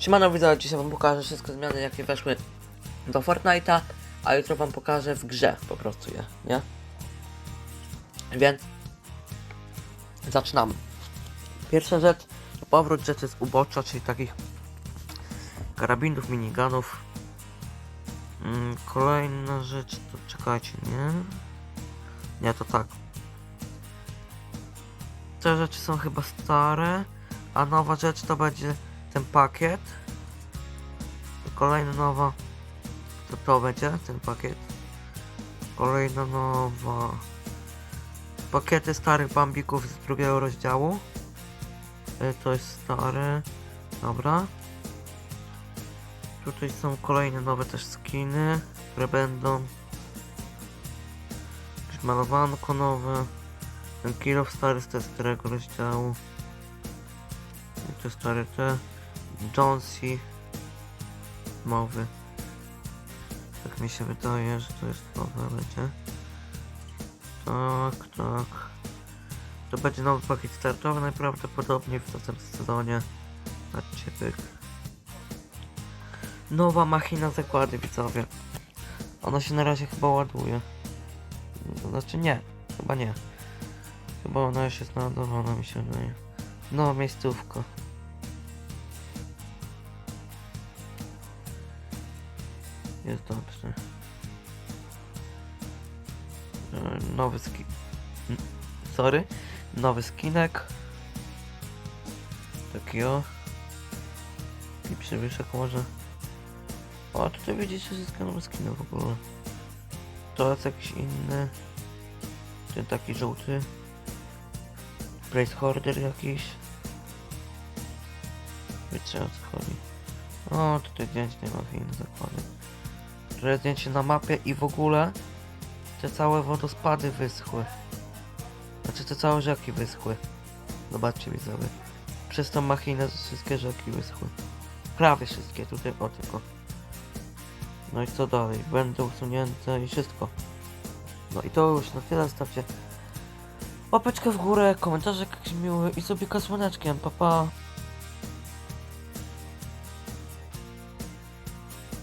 Siemano widzowie, dzisiaj wam pokażę wszystkie zmiany jakie weszły do Fortnite'a, a jutro wam pokażę w grze po prostu je, nie? Więc zaczynamy. Pierwsza rzecz to powrót rzeczy z ubocza, czyli takich karabinów, minigunów. Mm, kolejna rzecz to czekajcie, nie? Nie, to tak. Te rzeczy są chyba stare, a nowa rzecz to będzie ten pakiet. Kolejna nowa to to będzie ten pakiet. Kolejna nowa pakiety starych bambików z drugiego rozdziału. Y, To jest stare. Dobra. Tutaj są kolejne nowe też skiny, które będą. Jakieś malowanko nowe. Ten kill stary z tego rozdziału. I te stare te. Jonesy. Mowy. Tak mi się wydaje, że to jest nowe będzie. Tak, tak. To będzie nowy pakiet startowy najprawdopodobniej w następnym sezonie. Patrzcie pyk. Nowa machina zakłady widzowie. Ona się na razie chyba ładuje. Znaczy nie, chyba nie. Chyba ona już jest naładowana mi się wydaje. Nowa miejscówka. Jest dobrze. E, Nowy skin. Sorry. Nowy skinek. Taki o. I przywyżek może. O, tutaj widzicie wszystkie nowe skiny w ogóle. To jest jakiś inny. Ten taki żółty. Place Hoarder jakiś. Wiecie o co chodzi. O, tutaj zdjęcie nie ma inne zakłady. Które zdjęcie na mapie i w ogóle te całe wodospady wyschły. Znaczy te całe rzeki wyschły. Zobaczcie widzowie. Przez tą machinę wszystkie rzeki wyschły. Prawie wszystkie, tutaj o tylko. No i co dalej? Będą usunięte i wszystko. No i to już na tyle. Stawcie łapeczkę w górę, komentarze jakiś miły i sobie słoneczkiem. Pa pa.